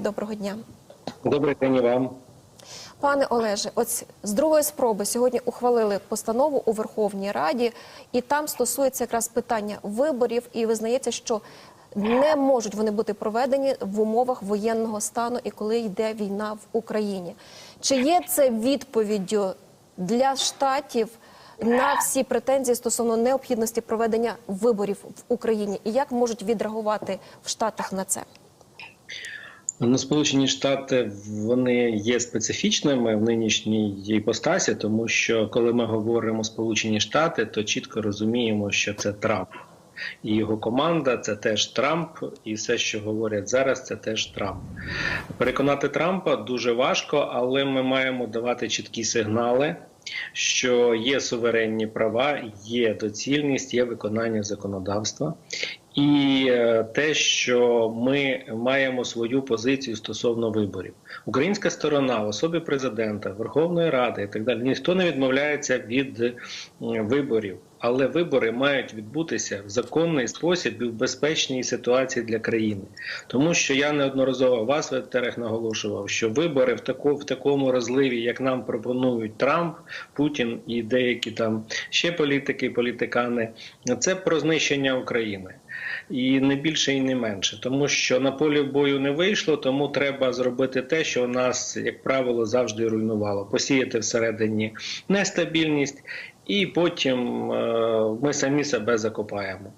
Доброго дня. Добрий день і вам. Пане Олеже, ось з другої спроби сьогодні ухвалили постанову у Верховній Раді, і там стосується якраз питання виборів, і визнається, що не можуть вони бути проведені в умовах воєнного стану і коли йде війна в Україні. Чи є це відповіддю для штатів на всі претензії стосовно необхідності проведення виборів в Україні? І як можуть відреагувати в Штатах на це? Ну, Сполучені Штати вони є специфічними в нинішній іпостасі, тому що коли ми говоримо Сполучені Штати, то чітко розуміємо, що це Трамп і його команда це теж Трамп, і все, що говорять зараз, це теж Трамп. Переконати Трампа дуже важко, але ми маємо давати чіткі сигнали. Що є суверенні права, є доцільність, є виконання законодавства, і е, те, що ми маємо свою позицію стосовно виборів. Українська сторона, в особі президента, Верховної Ради і так далі, ніхто не відмовляється від е, виборів, але вибори мають відбутися в законний спосіб і в безпечній ситуації для країни. Тому що я неодноразово вас в етерах наголошував, що вибори в таку, в такому розливі, як нам пропонують Трамп, Путін і деякі там ще політики, політикани, це про знищення України. І не більше і не менше, тому що на полі бою не вийшло, тому треба зробити те, що нас, як правило, завжди руйнувало: посіяти всередині нестабільність, і потім е, ми самі себе закопаємо.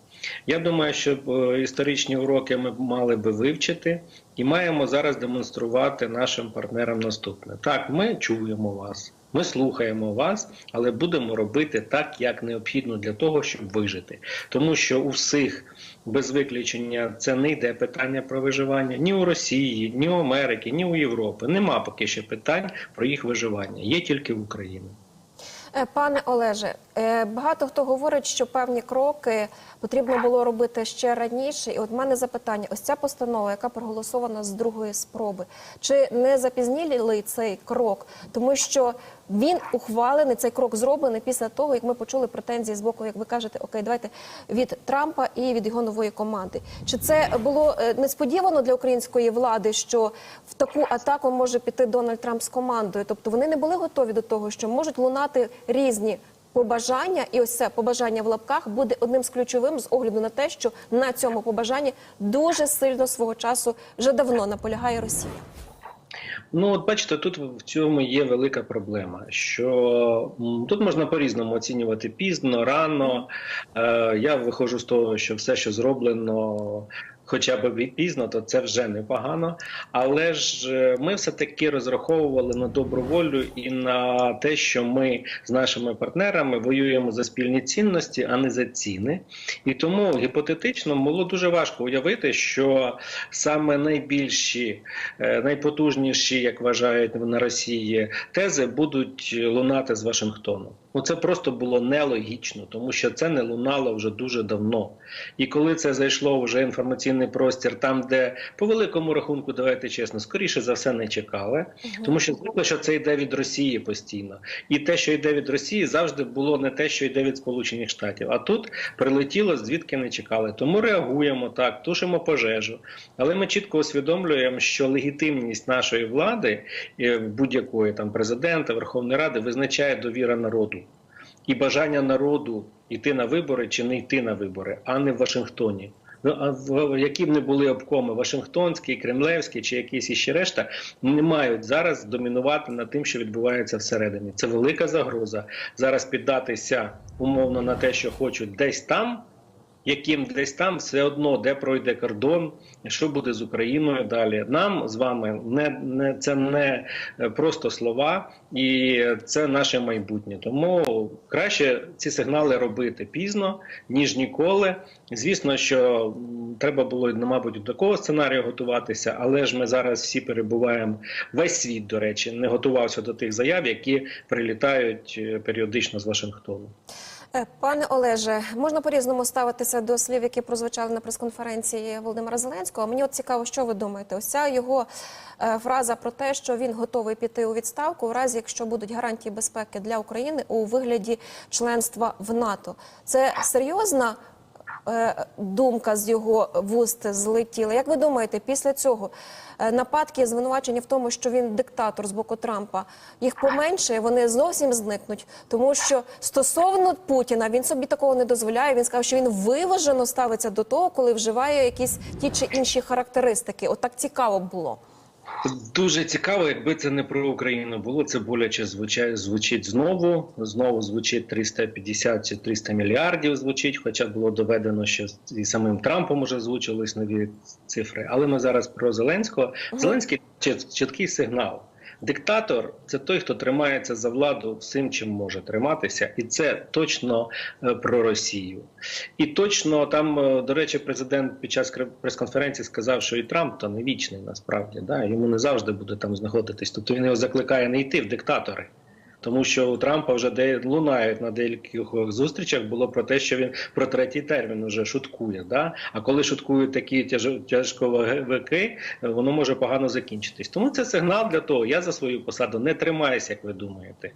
Я думаю, що е, історичні уроки ми мали би вивчити і маємо зараз демонструвати нашим партнерам наступне. Так, ми чуємо вас. Ми слухаємо вас, але будемо робити так, як необхідно для того, щоб вижити. Тому що у всіх без виключення це не йде питання про виживання ні у Росії, ні у Америки, ні у Європи. Нема поки що питань про їх виживання. Є тільки в Україні. Е, Пане Олеже, е, багато хто говорить, що певні кроки потрібно було робити ще раніше. І от в мене запитання: ось ця постанова, яка проголосована з другої спроби, чи не запізніли цей крок, тому що він ухвалений, цей крок зроблений після того, як ми почули претензії з боку, як ви кажете, окей, давайте від Трампа і від його нової команди. Чи це було е, несподівано для української влади, що в таку атаку може піти Дональд Трамп з командою? Тобто вони не були готові до того, що можуть лунати різні побажання, і ось це побажання в лапках буде одним з ключовим з огляду на те, що на цьому побажанні дуже сильно свого часу вже давно наполягає Росія. Ну, от бачите, тут в цьому є велика проблема. Що тут можна по-різному оцінювати пізно, рано. Е, я виходжу з того, що все, що зроблено. Хоча б пізно, то це вже непогано. Але ж е, ми все таки розраховували на добру волю і на те, що ми з нашими партнерами воюємо за спільні цінності, а не за ціни. І тому гіпотетично було дуже важко уявити, що саме найбільші, е, найпотужніші, як вважають на Росії, тези будуть лунати з Вашингтону. Ну це просто було нелогічно, тому що це не лунало вже дуже давно. І коли це зайшло вже інформаційний простір, там, де по великому рахунку, давайте чесно, скоріше за все не чекали, тому що звикли, що це йде від Росії постійно. І те, що йде від Росії, завжди було не те, що йде від Сполучених Штатів. А тут прилетіло звідки не чекали. Тому реагуємо так, тушимо пожежу. Але ми чітко усвідомлюємо, що легітимність нашої влади, е, будь-якої там президента, Верховної Ради, визначає довіра народу і бажання народу йти на вибори чи не йти на вибори, а не в Вашингтоні. Ну а в які б не були обкоми Вашингтонський, Кремлевський чи якісь іще решта, не мають зараз домінувати над тим, що відбувається всередині. Це велика загроза зараз піддатися умовно на те, що хочуть десь там. Яким десь там все одно де пройде кордон, що буде з Україною далі? Нам з вами не, не це не е, просто слова, і це наше майбутнє. Тому краще ці сигнали робити пізно ніж ніколи. Звісно, що треба було мабуть до такого сценарію готуватися, але ж ми зараз всі перебуваємо. Весь світ, до речі, не готувався до тих заяв, які прилітають е, періодично з Вашингтону. Е, Пане Олеже, можна по-різному ставитися до слів, які прозвучали на прес-конференції Володимира Зеленського. Мені от цікаво, що ви думаєте? Ось ця його е, фраза про те, що він готовий піти у відставку, в разі якщо будуть гарантії безпеки для України у вигляді членства в НАТО. Це серйозна думка з його вуст злетіла. Як ви думаєте, після цього е, нападки, звинувачення в тому, що він диктатор з боку Трампа, їх поменшає, вони зовсім зникнуть, тому що стосовно Путіна він собі такого не дозволяє. Він сказав, що він виважено ставиться до того, коли вживає якісь ті чи інші характеристики. Отак цікаво було. Дуже цікаво, якби це не про Україну було. Це боляче звучить, звучить знову. Знову звучить 350 чи 300 мільярдів. Звучить, хоча було доведено, що і самим Трампом уже звучились нові цифри. Але ми зараз про Зеленського. Зеленський чіт- чіткий сигнал. Диктатор це той, хто тримається за владу всім, чим може триматися, і це точно е, про Росію. І точно там, е, до речі, президент під час прес-конференції сказав, що і Трамп то не вічний насправді. Да? Йому не завжди буде там знаходитись. Тобто він його закликає не йти в диктатори. Тому що у Трампа вже де лунають на деяких зустрічах було про те, що він про третій термін вже шуткує. Да? А коли шуткують такі тяж- тяжковики, воно може погано закінчитись. Тому це сигнал для того. Я за свою посаду не тримаюся, як ви думаєте.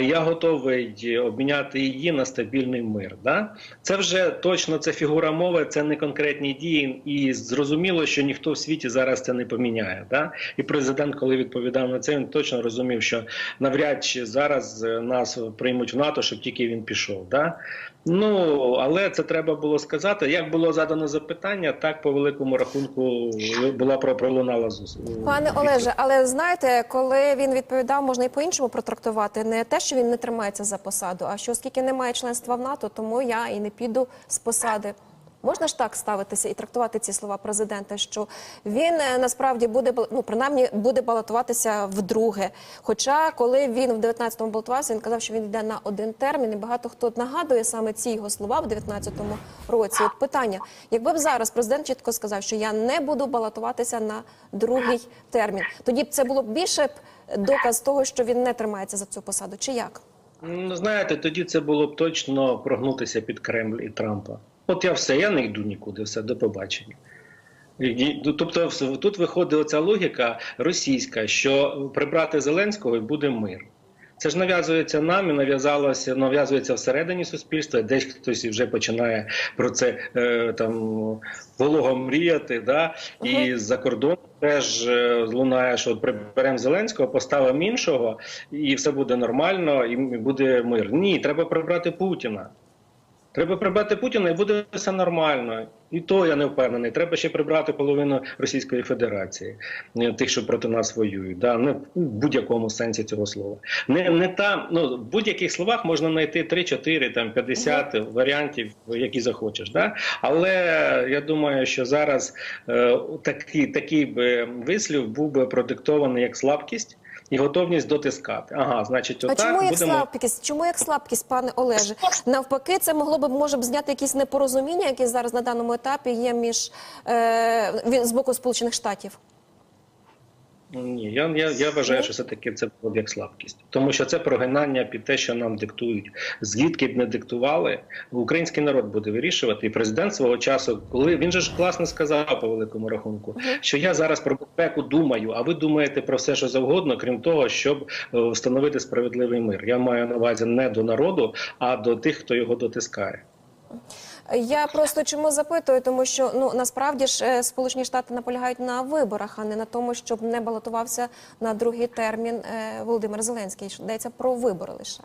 Я готовий обміняти її на стабільний мир. Да? Це вже точно це фігура мови, це не конкретні дії, і зрозуміло, що ніхто в світі зараз це не поміняє. Да? І президент, коли відповідав на це, він точно розумів, що навряд чи зараз е, нас приймуть в НАТО, щоб тільки він пішов. Да? Ну але це треба було сказати. Як було задано запитання, так по великому рахунку була пролунала зус. Пане Олеже, але знаєте, коли він відповідав, можна і по-іншому протрактувати. Не те, що він не тримається за посаду, а що оскільки немає членства в НАТО, тому я і не піду з посади. Можна ж так ставитися і трактувати ці слова президента, що він е, насправді буде ну, принаймні буде балотуватися вдруге. Хоча, коли він в 19-му балотувався, він казав, що він йде на один термін, і багато хто нагадує саме ці його слова в 19-му році. От питання: якби б зараз президент чітко сказав, що я не буду балотуватися на другий термін, тоді б це було б більше доказ того, що він не тримається за цю посаду, чи як? Ну, знаєте, тоді це було б точно прогнутися під Кремль і Трампа. От я все, я не йду нікуди, все, до побачення. Ну, Тобто, тут виходить оця логіка російська, що прибрати Зеленського і буде мир. Це ж нав'язується нам і нав'язалося, нав'язується всередині суспільства. Десь хтось вже починає про це е, там волого мріяти. Да? І за кордоном теж е, лунає, що приберемо Зеленського, поставимо іншого, і все буде нормально, і буде мир. Ні, треба прибрати Путіна. Треба прибрати Путіна і буде все нормально. І то я не впевнений. Треба ще прибрати половину Російської Федерації, е, тих, що проти нас воюють. Да? Не в будь-якому сенсі цього слова. Не, не та, ну, в будь-яких словах можна знайти 3-4, там, 50 варіантів, які захочеш. Да? Але я думаю, що зараз е, такий, такий би вислів був би продиктований як слабкість і готовність дотискати. Ага, значить, А чому як будемо. слабкість? Чому як слабкість, пане Олеже? Навпаки, це могло б може б зняти якісь непорозуміння, які зараз на даному етапі є між е, з боку Сполучених Штатів. Ні, я, я, я вважаю, що все таки це було б як слабкість, тому що це прогинання під те, що нам диктують. Звідки б не диктували, український народ буде вирішувати. І президент свого часу, коли він же ж класно сказав по великому рахунку, що я зараз про безпеку думаю, а ви думаєте про все, що завгодно, крім того, щоб е, встановити справедливий мир. Я маю на увазі не до народу, а до тих, хто його дотискає. Я просто чому запитую, тому що ну насправді ж е, Сполучені Штати наполягають на виборах, а не на тому, щоб не балотувався на другий термін е, Володимир Зеленський. Йдеться про вибори лише.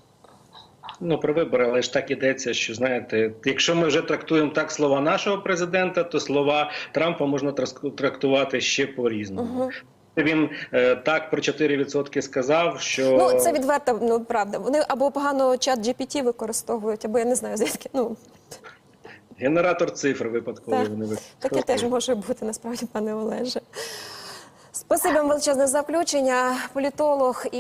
Ну, про вибори, але ж так ідеться, що знаєте, якщо ми вже трактуємо так слова нашого президента, то слова Трампа можна трактувати ще по-різному. Він е, так про 4% сказав, що Ну це відверта ну правда. Вони або погано чат GPT використовують, або я не знаю звідки. Ну генератор цифр випадково Так. вони таке теж може бути насправді, пане Олеже. Спасибі вам величезне за включення. Політолог і